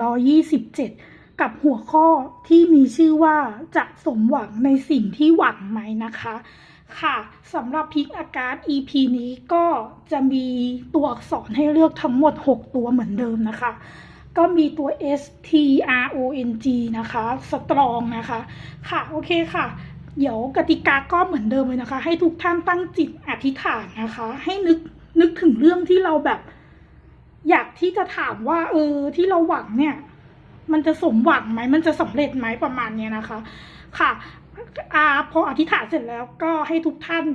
การ์ด EP ที่หนึ่งร้อยี่สิบเจ็ดกับหัวข้อที่มีชื่อว่าจะสมหวังในสิ่งที่หวังไหมนะคะ ค่ะสำหรับพิกอาการ EP นี้ก็จะมีตัวอักษรให้เลือกทั้งหมด 6 ตัวเหมือนเดิมนะคะ ก็มีตัว S T R O N G นะคะสตรองนะคะ ค่ะโอเคค่ะเดี๋ยวกติกาก็เหมือนเดิมเลยนะคะ ให้ทุกท่านตั้งจิตอธิษฐานนะคะ ให้นึกนึกถึงเรื่องที่เราแบบ อยากที่จะถามว่า เออ ที่เราหวังเนี่ย มันจะสมหวังไหมมันจะสำเร็จไหมประมาณเนี้ยนะคะ ค่ะอาพออธิษฐานเสร็จแล้วก็ให้ทุกท่าน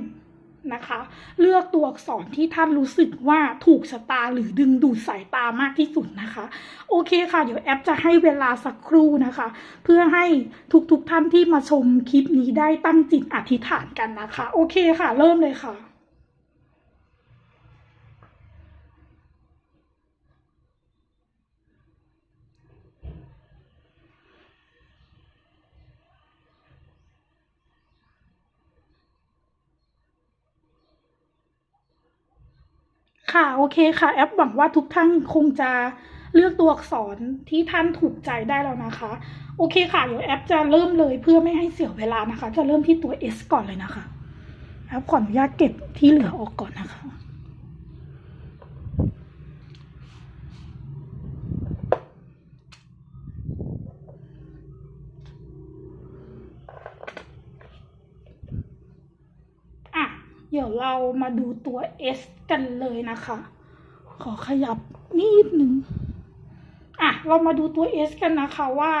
นะคะ เลือกตัวอักษรที่ท่านรู้สึกว่าถูกชะตาหรือดึงดูดสายตามากที่สุดนะคะ โอเคค่ะ เดี๋ยวแอปจะให้เวลาสักครู่นะคะ เพื่อให้ทุกๆทท่านที่มาชมคลิปนี้ได้ตั้งจิตอธิษฐานกันนะคะ โอเคค่ะ เริ่มเลยค่ะ ค่ะโอเคค่ะ แอปหวังว่าทุกท่านคงจะเลือกตัวอักษรที่ท่านถูกใจได้แล้วนะคะ โอเคค่ะ เดี๋ยวแอปจะเริ่มเลยเพื่อไม่ให้เสียเวลานะคะ จะเริ่มที่ตัว S ก่อนเลยนะคะแอปขออนุญาตเก็บที่เหลือออกก่อนนะคะอะ เดี๋ยวเรามาดูตัว S กันเลยนะคะ ขอขยับนิดนึงอะ เรามาดูตัว S กันนะคะว่า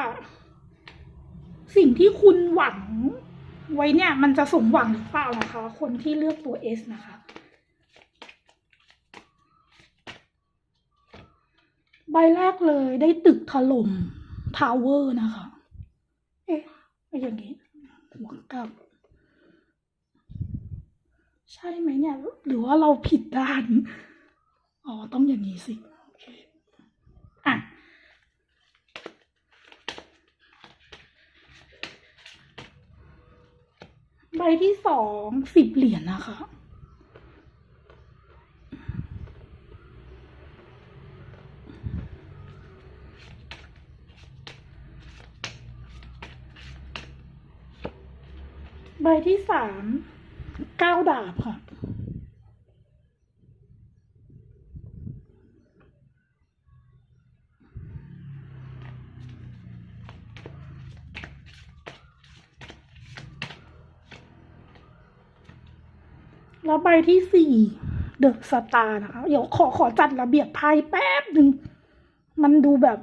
สิ่งที่คุณหวังไว้เนี่ย มันจะสมหวังหรือเปล่านะคะ คนที่เลือกตัว S นะคะ ใบแรกเลยได้ตึกถล่มทาวเวอร์นะคะ เอ๊ะอย่างนี้หัวกลับ ใช่ไหมเนี่ย หรือว่าเราผิดด้าน อ๋อ ต้องอย่างนี้สิ โอเค อะ ใบที่สองสิบเหรียญนะคะใบที่สาม เก้าดาบค่ะ แล้วใบที่สี่เดอะสตาร์นะคะ เดี๋ยวขอขอจัดระเบียบไพ่แป๊บหนึ่ง มันดูแบบ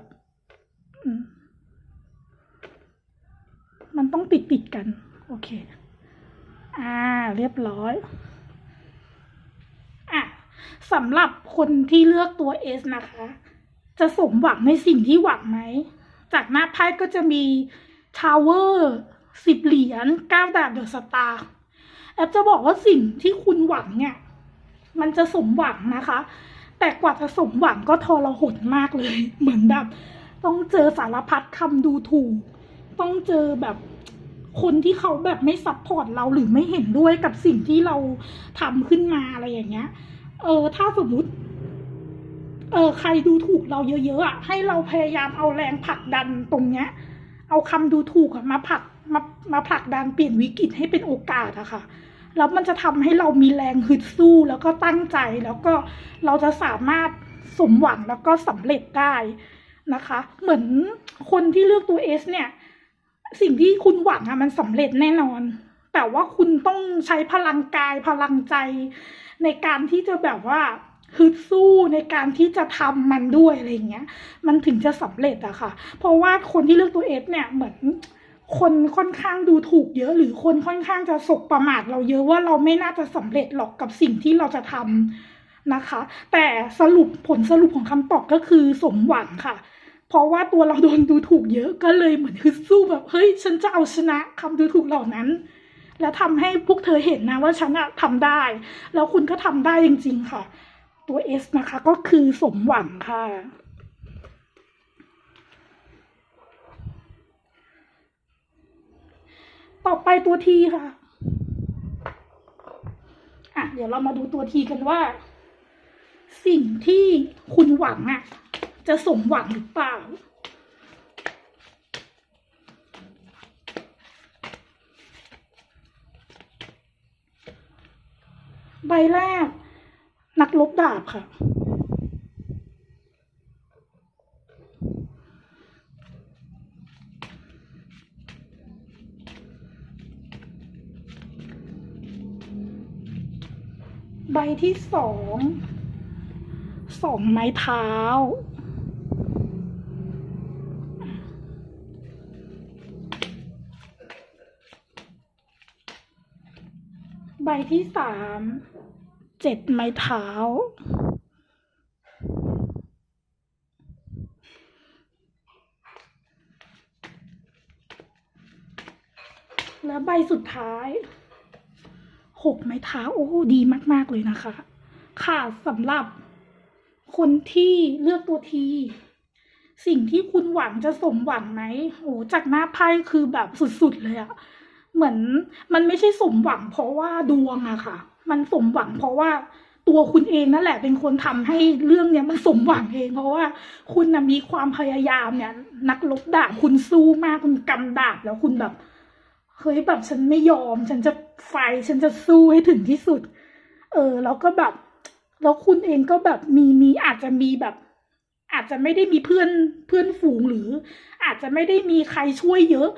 มันต้องติดติดกัน โอเค อ่า เรียบร้อย อะสำหรับคนที่เลือกตัว S นะคะ จะสมหวังในสิ่งที่หวังไหม จากหน้าไพ่ก็จะมีทาวเวอร์สิบเหรียญเก้าดาบเดอะสตาร์แอปจะบอกว่าสิ่งที่คุณหวังเนี่ย มันจะสมหวังนะคะ แต่กว่าจะสมหวังก็ทรหดมากเลย เหมือนแบบ ต้องเจอสารพัดคำดูถูก ต้องเจอแบบ คนที่เขาแบบไม่ซัพพอร์ตเราหรือไม่เห็นด้วยกับสิ่งที่เราทำขึ้นมาอะไรอย่างเงี้ย เออ ถ้าสมมุติ เออ ใครดูถูกเราเยอะๆอะให้เราพยายามเอาแรงผลักดันตรงเนี้ย เอาคำดูถูกอะมาผลักมามาผลักดันเปลี่ยนวิกฤตให้เป็นโอกาสอะค่ะแล้วมันจะทำให้เรามีแรงฮึดสู้แล้วก็ตั้งใจแล้วก็เราจะสามารถสมหวังแล้วก็สำเร็จได้นะคะ เหมือนคนที่เลือกตัว S เนี่ย สิ่งที่คุณหวังอะมันสำเร็จแน่นอน แต่ว่าคุณต้องใช้พลังกายพลังใจในการที่จะแบบว่าฮึดสู้ในการที่จะทำมันด้วยอะไรเงี้ย มันถึงจะสำเร็จอะค่ะ เพราะว่าคนที่เลือกตัวเอสเนี่ยเหมือนคนค่อนข้างดูถูกเยอะ หรือคนค่อนข้างจะสบประมาทเราเยอะว่าเราไม่น่าจะสำเร็จหรอกกับสิ่งที่เราจะทำนะคะ แต่สรุปผลสรุปของคำตอบก็คือสมหวังค่ะ เพราะว่าตัวเราโดนดูถูกเยอะก็เลยเหมือนฮึดสู้แบบเฮ้ย ฉันจะเอาชนะคำดูถูกเหล่านั้น แล้วทำให้พวกเธอเห็นนะว่าฉันอะทำได้ แล้วคุณก็ทำได้จริง ๆ ค่ะ ตัว S นะคะ ก็คือสมหวังค่ะต่อไปตัวทีค่ะ อะ เดี๋ยวเรามาดูตัวทีกันว่า สิ่งที่คุณหวังอะ จะสมหวังหรือเปล่า ใบแรก นักลบดาบค่ะ ใบที่สองสองไม้เท้า ที่สามเจ็ดไม้เท้า แล้วใบสุดท้ายหกไม้เท้า โอ้ดีมาก ๆ เลยนะคะ ค่ะสำหรับคนที่เลือกตัวที สิ่งที่คุณหวังจะสมหวังไหมโอ้จากหน้าไพ่คือแบบสุด ๆ เลยอะ เหมือนมันไม่ใช่สมหวังเพราะว่าดวงอะค่ะ มันสมหวังเพราะว่าตัวคุณเองนั่นแหละเป็นคนทำให้เรื่องเนี้ยมันสมหวังเอง เพราะว่าคุณนะมีความพยายามเนี่ย นักลบดาบคุณสู้มากคุณกำดาบแล้วคุณแบบเฮ้ยแบบฉันไม่ยอม ฉันจะไฟฉันจะสู้ให้ถึงที่สุด เออ แล้วก็แบบ แล้วคุณเองก็แบบมีมีอาจจะมีแบบ อาจจะไม่ได้มีเพื่อนเพื่อนฝูงหรือ อาจจะไม่ได้มีใครช่วยเยอะ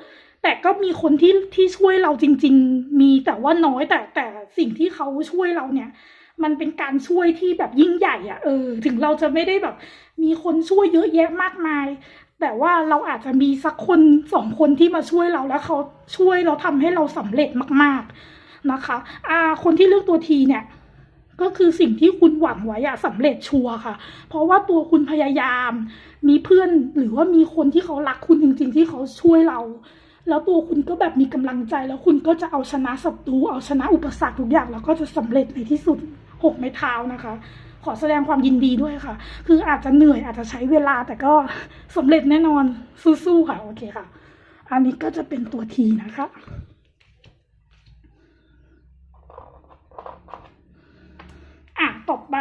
แต่ก็มีคนที่ที่ช่วยเราจริง ๆ มีแต่ว่าน้อยแต่แต่สิ่งที่เขาช่วยเราเนี่ย มันเป็นการช่วยที่แบบยิ่งใหญ่อะเออ ถึงเราจะไม่ได้แบบ มีคนช่วยเยอะแยะมากมาย แต่ว่าเราอาจจะมีสักคนสองคนที่มาช่วยเราแล้วเขาช่วยเราทำให้เราสำเร็จมาก ๆนะคะอ่าคนที่เลือกตัวทีเนี่ยก็คือสิ่งที่คุณหวังไว้อะสำเร็จชัวร์ค่ะ เพราะว่าตัวคุณพยายาม มีเพื่อนหรือว่ามีคนที่เขารักคุณจริง ๆ ที่เขาช่วยเรา แล้วตัวคุณก็แบบมีกำลังใจแล้วคุณก็จะเอาชนะศัตรูเอาชนะอุปสรรคทุกอย่างแล้วก็จะสำเร็จในที่สุดหกไม้เท้านะคะ ขอแสดงความยินดีด้วยค่ะ คืออาจจะเหนื่อยอาจจะใช้เวลาแต่ก็สำเร็จแน่นอนสู้ๆค่ะโอเคค่ะ อันนี้ก็จะเป็นตัวทีนะคะอะต่อไป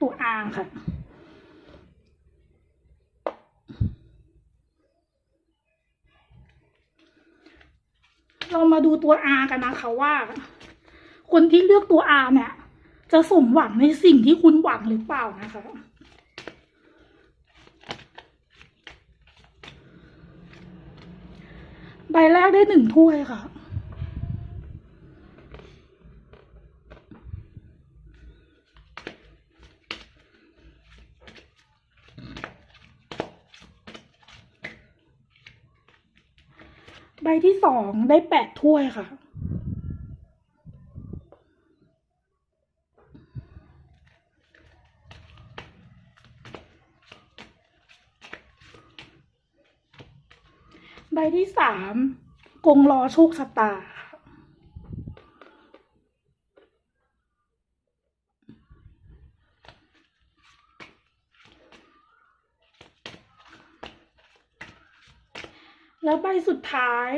ตัวอาค่ะ เรามาดูตัวอากันนะคะว่า คนที่เลือกตัวอาเนี่ย จะสมหวังในสิ่งที่คุณหวังหรือเปล่านะคะใบแรกได้หนึ่งถ้วยค่ะ ใบที่สองได้แปดถ้วยค่ะ ใบที่สามกงล้อโชคชะตาค่ะแล้ว ใบสุดท้าย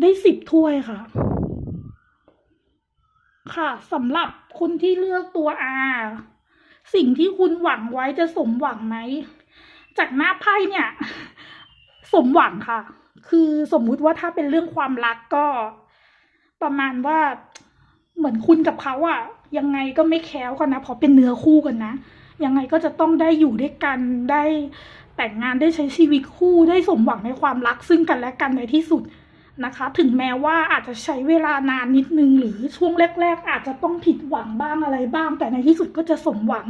ได้สิบถ้วยค่ะ ค่ะสำหรับคนที่เลือกตัว R สิ่งที่คุณหวังไว้จะสมหวังไหม จากหน้าไพ่เนี่ย สมหวังค่ะ คือสมมุติว่าถ้าเป็นเรื่องความรักก็ ประมาณว่าเหมือนคุณกับเขาอะยังไงก็ไม่แค้วกันนะเพราะเป็นเนื้อคู่กันนะยังไงก็จะต้องได้อยู่ด้วยกันได้ แต่งงานได้ใช้ชีวิตคู่ได้สมหวังในความรักซึ่งกันและกันในที่สุดนะคะ ถึงแม้ว่าอาจจะใช้เวลานานนิดนึง หรือช่วงแรก ๆ อาจจะต้องผิดหวังบ้างอะไรบ้าง แต่ในที่สุดก็จะสมหวัง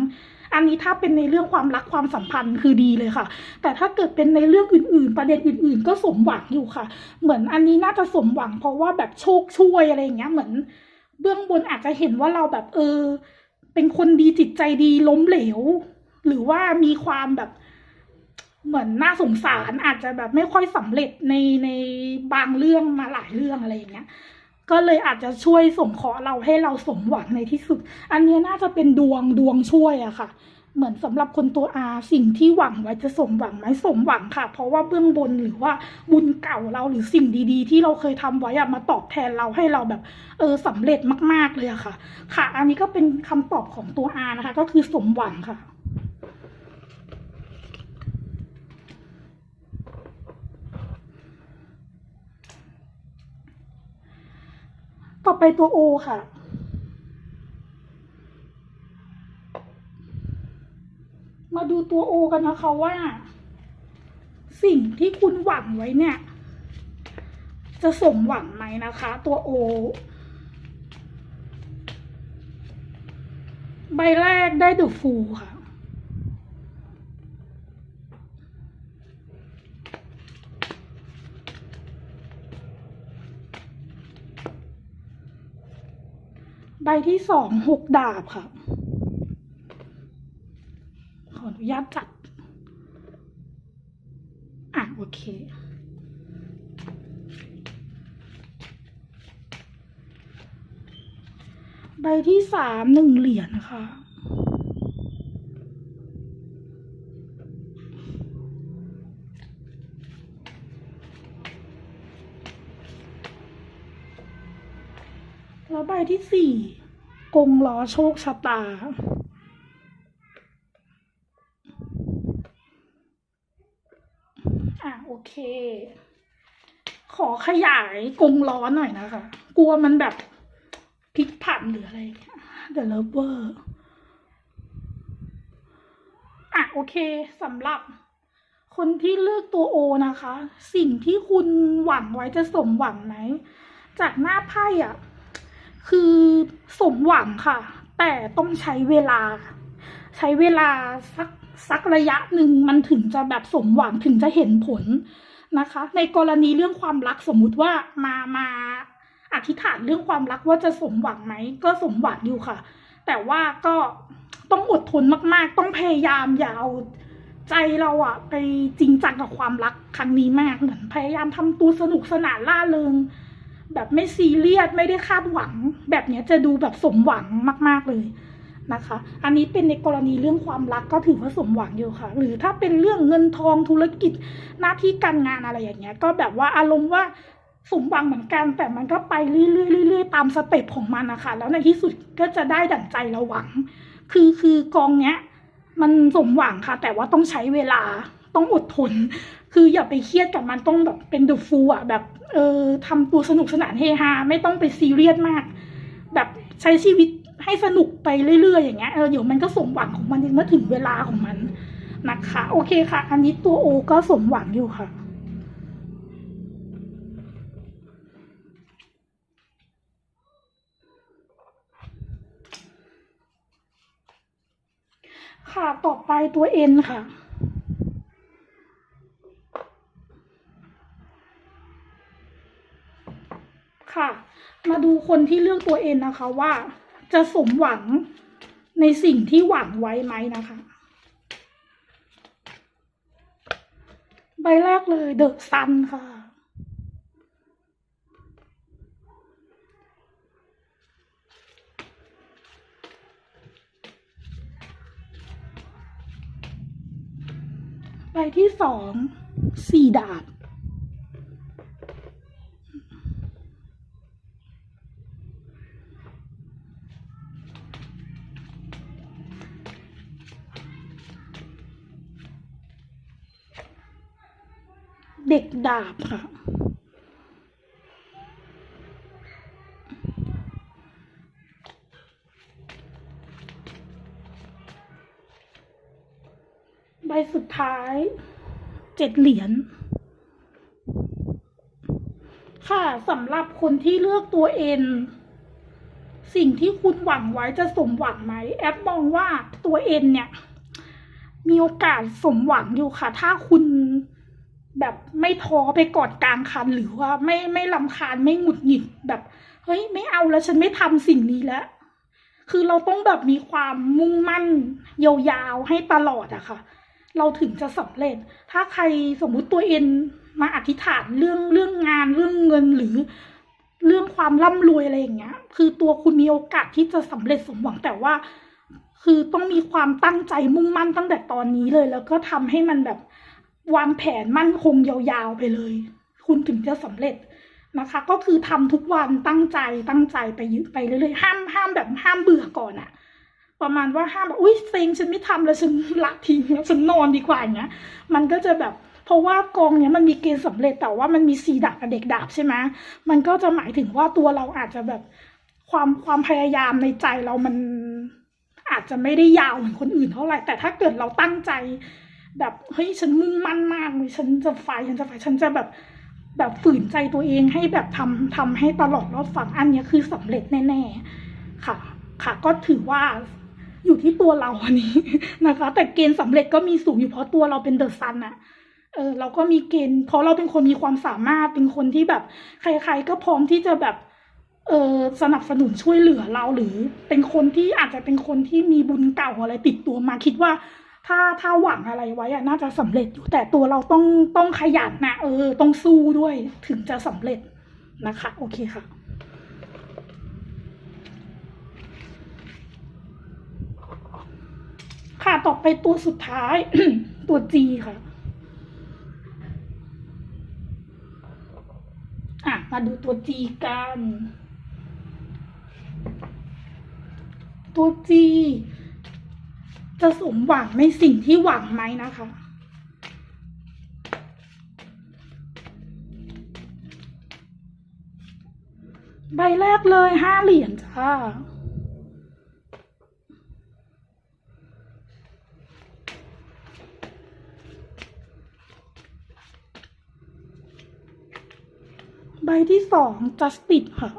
อันนี้ถ้าเป็นในเรื่องความรักความสัมพันธ์คือดีเลยค่ะ แต่ถ้าเกิดเป็นในเรื่องอื่น ๆ ประเด็นอื่น ๆ ก็สมหวังอยู่ค่ะ เหมือนอันนี้น่าจะสมหวัง เพราะว่าแบบโชคช่วยอะไรอย่างเงี้ยเหมือน เบื้องบนอาจจะเห็นว่าเราแบบเออ เป็นคนดีจิตใจดีล้มเหลว หรือว่ามีความแบบ เหมือนน่าสงสารอาจจะแบบไม่ค่อยสำเร็จในในบางเรื่องมาหลายเรื่องอะไรอย่างเงี้ย ก็เลยอาจจะช่วยส่งเคราะห์เราให้เราสมหวังในที่สุด อันเนี้ยน่าจะเป็นดวงดวงช่วยอะค่ะ เหมือนสำหรับคนตัวอาสิ่งที่หวังไว้จะสมหวังไหมสมหวังค่ะ เพราะว่าเบื้องบนหรือว่าบุญเก่าเราหรือสิ่งดีๆ ที่เราเคยทำไว้อะมาตอบแทนเราให้เราแบบเออสำเร็จมาก ๆเลยอะค่ะ ค่ะ อันนี้ก็เป็นคำตอบของตัวอานะคะ ก็คือสมหวังค่ะ ไปตัวโอค่ะ มาดูตัวโอกันนะคะว่า สิ่งที่คุณหวังไว้เนี่ย จะสมหวังไหมนะคะ ตัวโอใบแรกได้เดอะฟูค่ะ ใบที่สองหกดาบค่ะ ขออนุญาตจัด อะ โอเค ใบที่สามหนึ่งเหรียญนะคะ แล้วใบที่สี่กงล้อโชคชะตา อะโอเค ขอขยายกงล้อหน่อยนะคะ กลัวมันแบบพลิกผันหรืออะไรอย่างเงี้ย The Lover อะโอเคสำหรับคนที่เลือกตัวโอนะคะ สิ่งที่คุณหวังไว้จะสมหวังไหม จากหน้าไพ่อะ คือสมหวังค่ะ แต่ต้องใช้เวลา ใช้เวลาสักสักระยะหนึ่งมันถึงจะแบบสมหวังถึงจะเห็นผลนะคะ ในกรณีเรื่องความรักสมมุติว่ามามาอธิษฐานเรื่องความรักว่าจะสมหวังไหมก็สมหวังอยู่ค่ะ แต่ว่าก็ต้องอดทนมาก ๆ ต้องพยายามอย่าเอาใจเราอะไปจริงจังกับความรักครั้งนี้มากเหมือนพยายามทำตัวสนุกสนานล่าเริง แบบไม่ซีเรียสไม่ได้คาดหวัง แบบนี้จะดูแบบสมหวังมาก ๆเลยนะคะ อันนี้เป็นในกรณีเรื่องความรักก็ถือว่าสมหวังอยู่ค่ะ หรือถ้าเป็นเรื่องเงินทองธุรกิจหน้าที่การงานอะไรอย่างเงี้ย ก็แบบว่าอารมณ์ว่าสมหวังเหมือนกัน แต่มันก็ไปเรื่อยๆเรื่อยๆตามสเต็ปของมันนะคะ แล้วในที่สุดก็จะได้ดั่งใจเราหวัง คือคือกองเนี้ย มันสมหวังค่ะ แต่ว่าต้องใช้เวลา ต้องอดทน คืออย่าไปเครียดกับมันต้องแบบเป็นเดอะฟูอะแบบเออทำตัวสนุกสนานเฮฮาไม่ต้องไปซีเรียสมาก แบบใช้ชีวิตให้สนุกไปเรื่อยๆอย่างเงี้ยเออเดี๋ยวมันก็สมหวังของมันเองเมื่อถึงเวลาของมันนะคะ โอเคค่ะ อันนี้ตัวโอก็สมหวังอยู่ค่ะค่ะ ต่อไปตัวเอ็นค่ะ ค่ะ มาดูคนที่เลือกตัวเอ็นนะคะว่าจะสมหวังในสิ่งที่หวังไว้ไหมนะคะ ใบแรกเลยเดอะซันค่ะ ใบที่สองสี่ดาบ ดาบค่ะ ใบสุดท้ายเจ็ดเหรียญค่ะสำหรับคนที่เลือกตัวเอ็นสิ่งที่คุณหวังไว้จะสมหวังไหม แอปมองว่าตัวเอ็นเนี่ย มีโอกาสสมหวังอยู่ค่ะ ถ้าคุณ แบบไม่ท้อไปกอดกลางคันหรือว่าไม่ไม่ลำคาญไม่หงุดหงิดแบบเฮ้ยไม่เอาแล้วฉันไม่ทำสิ่งนี้แล้วคือเราต้องแบบมีความมุ่งมั่นยาวๆให้ตลอดอะค่ะ เราถึงจะสำเร็จ ถ้าใครสมมุติตัวเองมาอธิษฐานเรื่องเรื่องงานเรื่องเงินหรือเรื่องความร่ำรวยอะไรอย่างเงี้ย คือตัวคุณมีโอกาสที่จะสำเร็จสมหวังแต่ว่า คือต้องมีความตั้งใจมุ่งมั่นตั้งแต่ตอนนี้เลย แล้วก็ทำให้มันแบบ วางแผนมั่นคงยาวๆไปเลย คุณถึงจะสำเร็จนะคะ ก็คือทำทุกวันตั้งใจตั้งใจไปยึไปเรื่อยๆห้ามห้ามแบบห้ามเบื่อก่อนอะประมาณว่าห้ามแบบอุ้ยเซ็งฉันไม่ทำแล้วฉันละทิ้งแล้วฉันนอนดีกว่าอย่างเงี้ย มันก็จะแบบเพราะว่ากองเนี้ยมันมีเกณฑ์สำเร็จแต่ว่ามันมีสีดาบกับเด็กดาบใช่ไหมมันก็จะหมายถึงว่าตัวเราอาจจะแบบความความพยายามในใจเรามันอาจจะไม่ได้ยาวเหมือนคนอื่นเท่าไหร่แต่ถ้าเกิดเราตั้งใจ แบบเฮ้ยฉันมุ่งมั่นมากเลยฉันจะไฟฉันจะไฟฉันจะแบบแบบฝืนใจตัวเองให้แบบทำทำให้ตลอดรอดฝั่งอันนี้คือสำเร็จแน่ๆค่ะ ค่ะ ก็ถือว่าอยู่ที่ตัวเราอันนี้นะคะ แต่เกณฑ์สำเร็จก็มีสูงอยู่เพราะตัวเราเป็นเดอะซันอะเออเราก็มีเกณฑ์เพราะเราเป็นคนมีความสามารถเป็นคนที่แบบ ใคร ๆ ก็พร้อมที่จะแบบเออสนับสนุนช่วยเหลือเราหรือเป็นคนที่อาจจะเป็นคนที่มีบุญเก่าอะไรติดตัวมาคิดว่า ถ้าถ้าหวังอะไรไว้อะน่าจะสำเร็จอยู่แต่ตัวเราต้องต้องขยันนะเออ ต้องสู้ด้วยถึงจะสำเร็จนะคะ โอเคค่ะค่ะต่อไปตัวสุดท้าย ตัว G ค่ะ อะ มาดูตัว G กัน ตัว G จะสมหวังในสิ่งที่หวังไหมนะคะ ใบแรกเลยห้าเหรียญจ้าใบที่สอง justice ค่ะ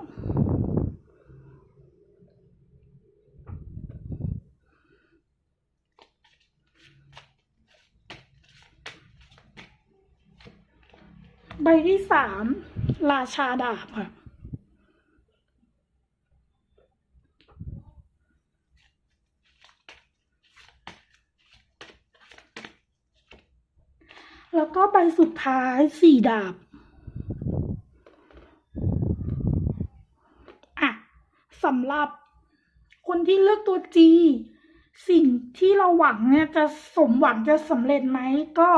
ใบที่สามราชาดาบค่ะแล้วก็ใบสุดท้ายสี่ดาบ อะสำหรับคนที่เลือกตัว G สิ่งที่เราหวังเนี่ยจะสมหวังจะสำเร็จไหมก็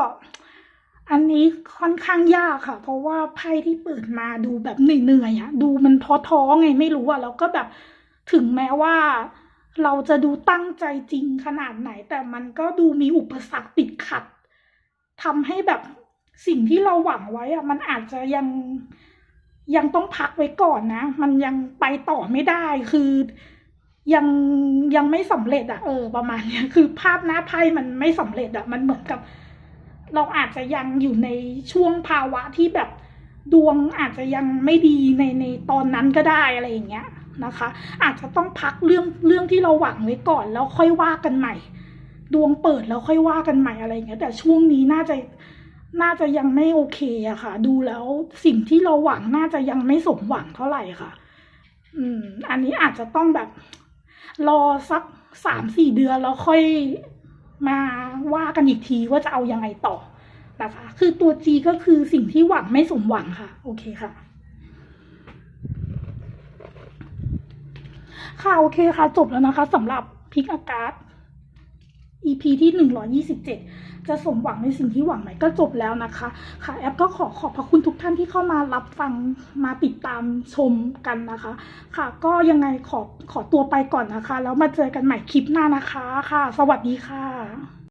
อันนี้ค่อนข้างยากค่ะ เพราะว่าไพ่ที่เปิดมาดูแบบเหนื่อยๆอะดูมันท้อๆไงไม่รู้อะแล้วก็แบบถึงแม้ว่าเราจะดูตั้งใจจริงขนาดไหน แต่มันก็ดูมีอุปสรรคติดขัดทำให้แบบสิ่งที่เราหวังไว้อะมันอาจจะยังยังต้องพักไว้ก่อนนะ มันยังไปต่อไม่ได้คือยังยังไม่สำเร็จอะเออ ประมาณเนี้ยคือภาพหน้าไพ่มันไม่สำเร็จอะมันเหมือนกับ เราอาจจะยังอยู่ในช่วงภาวะที่แบบดวงอาจจะยังไม่ดีในในตอนนั้นก็ได้อะไรอย่างเงี้ยนะคะ อาจจะต้องพักเรื่องเรื่องที่เราหวังไว้ก่อน แล้วค่อยว่ากันใหม่ ดวงเปิดแล้วค่อยว่ากันใหม่อะไรอย่างเงี้ยแต่ช่วงนี้น่าจะน่าจะยังไม่โอเคอะค่ะ ดูแล้วสิ่งที่เราหวังน่าจะยังไม่สมหวังเท่าไหร่ค่ะ อืม อันนี้อาจจะต้องแบบ รอสักสามสี่เดือนแล้วค่อย มาว่ากันอีกทีว่าจะเอายังไงต่อนะคะ คือตัว G ก็คือสิ่งที่หวังไม่สมหวังค่ะ โอเคค่ะ ค่ะ โอเคค่ะ จบแล้วนะคะสำหรับพิกอากาศ EP ที่หนึ่งร้อยี่สิบเจ็ดจะสมหวังในสิ่งที่หวังไหมก็จบแล้วนะคะ ค่ะ แอปก็ขอขอบพระคุณทุกท่านที่เข้ามารับฟังมาติดตามชมกันนะคะ ค่ะ ก็ยังไงขอขอตัวไปก่อนนะคะ แล้วมาเจอกันใหม่คลิปหน้านะคะ ค่ะ สวัสดีค่ะ